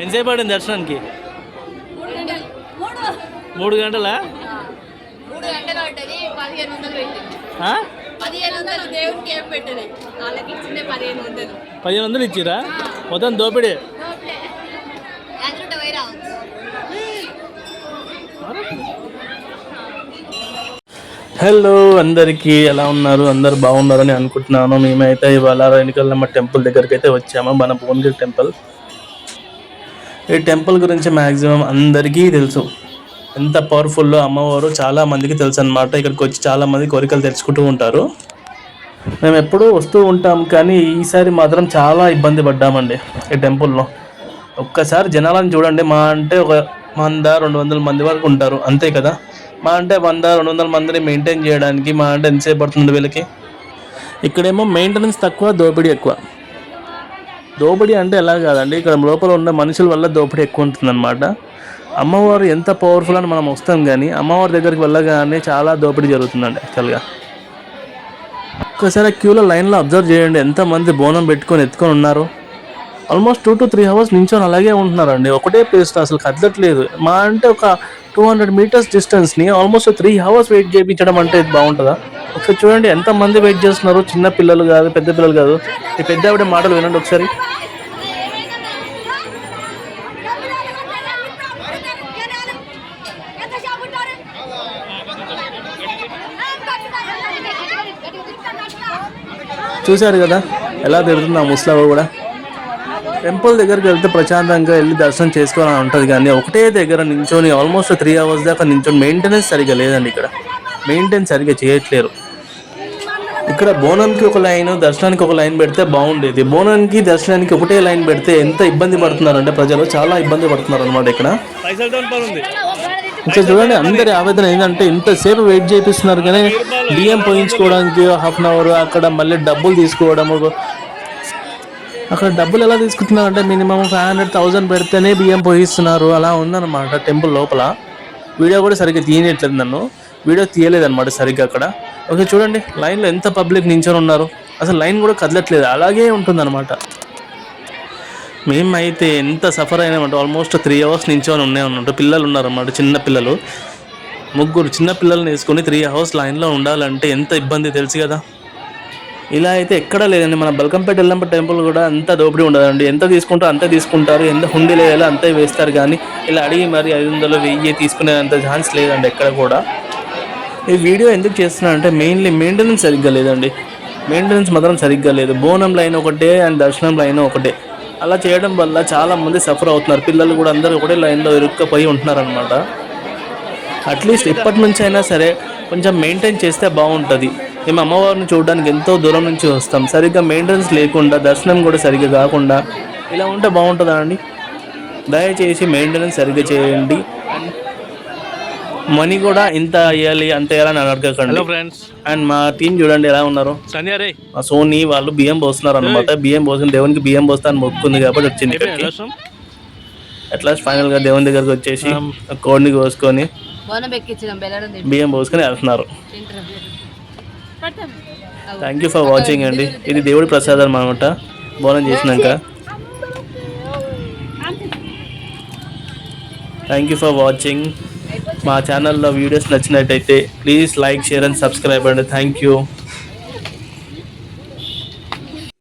ఎంతసేపు పడింది దర్శనానికి? మూడు గంటలు? మూడు పడ్డది పదిహేను వందలు పెట్టింది. ఆ? పదిహేను వందలు దేవుడికి ఏం పెట్టింది వాళ్ళకి ఇచ్చిందే పదిహేను వందలు. పదిహేను వందలు ఇచ్చిరా? మొత్తం దోపిడే. హలో అందరికీ ఎలా ఉన్నారు? అందరు బాగున్నారని అనుకుంటున్నాను. మేమైతే ఇవాళ రేణుకల్లమ్మ టెంపుల్ దగ్గరికి అయితే వచ్చాము. మన భువనగిరి టెంపుల్. ఈ టెంపుల్ గురించి మ్యాక్సిమం అందరికీ తెలుసు. ఎంత పవర్ఫుల్లో అమ్మవారు చాలా మందికి తెలుసు అనమాట ఇక్కడికి వచ్చి చాలా మంది కోరికలు తెచ్చుకుంటూ ఉంటారు. మేము ఎప్పుడూ వస్తూ ఉంటాం కానీ ఈసారి మాత్రం చాలా ఇబ్బంది పడ్డామండి ఈ టెంపుల్లో. ఒక్కసారి జనాలను చూడండి మా అంటే ఒక వంద రెండు వందల మంది వరకు ఉంటారు అంతే కదా? మా అంటే వంద రెండు వందల మందిని మెయింటైన్ చేయడానికి మా అంటే ఎంతసేపు పడుతుంది వీళ్ళకి? ఇక్కడేమో మెయింటెనెన్స్ తక్కువ దోపిడీ ఎక్కువ. దోపిడీ అంటే ఎలా కాదండి? ఇక్కడ లోపల ఉన్న మనుషుల వల్ల దోపిడీ ఎక్కువ ఉంటుందన్నమాట. అమ్మవారు ఎంత పవర్ఫుల్ అని మనం వస్తాం కానీ అమ్మవారి దగ్గరికి వెళ్ళగానే చాలా దోపిడీ జరుగుతుందండి యాక్చువల్గా ఒక్కసారి క్యూలో లైన్లో అబ్జర్వ్ చేయండి ఎంతమంది బోనం పెట్టుకొని ఎత్తుకొని ఉన్నారు. Almost two to three hours నించొని అలాగే ఉంటున్నారండి. ఒకటే ప్లేస్ అసలు కదలట్లేదు. మా అంటే ఒక టూ హండ్రెడ్ మీటర్స్ డిస్టెన్స్ని ఆల్మోస్ట్ త్రీ అవర్స్ వెయిట్ చేయించడం అంటే ఇది బాగుంటుందా? ఒకసారి చూడండి ఎంతమంది వెయిట్ చేస్తున్నారు? చిన్న పిల్లలు కాదు పెద్ద పిల్లలు కాదు. ఈ పెద్ద ఆవిడ మాటలు వినండి ఒకసారి. చూశారు కదా ఎలా తిరుగుతుంది ఆ ముస్లాబా కూడా? టెంపుల్ దగ్గరికి వెళ్తే ప్రశాంతంగా వెళ్ళి దర్శనం చేసుకోవాలని ఉంటుంది కానీ ఒకటే దగ్గర నించొని ఆల్మోస్ట్ త్రీ అవర్స్ దాకా నించొని మెయింటెనెన్స్ సరిగా లేదండి ఇక్కడ. మెయింటైన్ సరిగా చేయట్లేరు. ఇక్కడ బోనంకి ఒక లైన్ దర్శనానికి ఒక లైన్ పెడితే బాగుండేది. బోనానికి దర్శనానికి ఒకటే లైన్ పెడితే ఎంత ఇబ్బంది పడుతున్నారంటే ప్రజలు చాలా ఇబ్బంది పడుతున్నారు అనమాట ఇక్కడ ఇక్కడ చూడండి అందరి ఆవేదన ఏంటంటే ఇంతసేపు వెయిట్ చేపిస్తున్నారు కానీ బియ్యం పోయించుకోవడానికి హాఫ్ అన్ అవర్ అక్కడ మళ్ళీ డబ్బులు తీసుకోవడము. అక్కడ డబ్బులు ఎలా తీసుకుంటున్నారంటే మినిమం ఫైవ్ హండ్రెడ్ థౌసండ్ పెడితేనే బియ్యం పోయిస్తున్నారు. అలా ఉందన్నమాట టెంపుల్ లోపల. వీడియో కూడా సరిగ్గా తీయట్లేదు నన్ను. వీడియో తీయలేదన్నమాట సరిగ్గా అక్కడ. ఓకే చూడండి లైన్లో ఎంత పబ్లిక్ నించొని ఉన్నారు. అసలు లైన్ కూడా కదలట్లేదు అలాగే ఉంటుందన్నమాట. మేమైతే ఎంత సఫర్ అయినామంటే ఆల్మోస్ట్ త్రీ అవర్స్ నించొని ఉన్నాయి అన్నట్టు పిల్లలు ఉన్నారన్నమాట చిన్న పిల్లలు. ముగ్గురు చిన్న పిల్లల్ని వేసుకొని త్రీ అవర్స్ లైన్లో ఉండాలంటే ఎంత ఇబ్బంది తెలుసు కదా. ఇలా అయితే ఎక్కడా లేదండి. మన బల్కంపేట ఎల్లంప టెంపుల్ కూడా అంత దోపిడీ ఉండదండి. ఎంత తీసుకుంటారో అంతే తీసుకుంటారు. ఎంత హుండీ వేయాలో అంతే వేస్తారు కానీ ఇలా అడిగి మరి ఐదు వందలు వెయ్యి తీసుకునేంత ఛాన్స్ లేదండి ఎక్కడ కూడా. ఈ వీడియో ఎందుకు చేస్తున్నా అంటే మెయిన్లీ మెయింటెనెన్స్ సరిగ్గా లేదండి. మెయింటెనెన్స్ మాత్రం సరిగ్గా లేదు. బోనం లైన్ ఒకటే అండ్ దర్శనం లైన్ ఒకటే. అలా చేయడం వల్ల చాలా మంది సఫర్ అవుతున్నారు. పిల్లలు కూడా అందరూ ఒకటే లైన్లో ఇరుక్కపోయి ఉంటున్నారు అనమాట అట్లీస్ట్ ఇప్పటి నుంచి అయినా సరే కొంచెం మెయింటైన్ చేస్తే బాగుంటుంది. మేము అమ్మవారిని చూడడానికి ఎంతో దూరం నుంచి వస్తాం. సరిగ్గా మెయింటెనెన్స్ లేకుండా దర్శనం కూడా సరిగ్గా కాకుండా ఇలా ఉంటే బాగుంటుందా అండి? దయచేసి మెయింటెనెన్స్ సరిగ్గా చేయండి. మనీ కూడా ఇంత వేయాలి అంత వేయాలని అడగకండి. హలో ఫ్రెండ్స్ అండ్ మా టీం చూడండి ఎలా ఉన్నారు? సంధ్య రే. మా సోనీ వాళ్ళు బియ్యం పోస్తున్నారు అనమాట బియ్యం పోసిన దేవునికి బియ్యం పోస్తా అని మొక్కుంది కాబట్టి వచ్చింది ఇక్కడికి. అట్లా ఫైనల్గా దేవుని దగ్గరకు వచ్చేసి కోడిని కోసుకొని బియ్యం పోసుకొని వెళ్తున్నారు. థ్యాంక్ యూ ఫర్ వాచింగ్ అండి. ఇది దేవుడి ప్రసాదం అనమాట బోనం చేసినాక. థ్యాంక్ యూ ఫర్ వాచింగ్ మా ఛానల్లో వీడియోస్ నచ్చినట్టయితే please like share and subscribe అండి. Thank you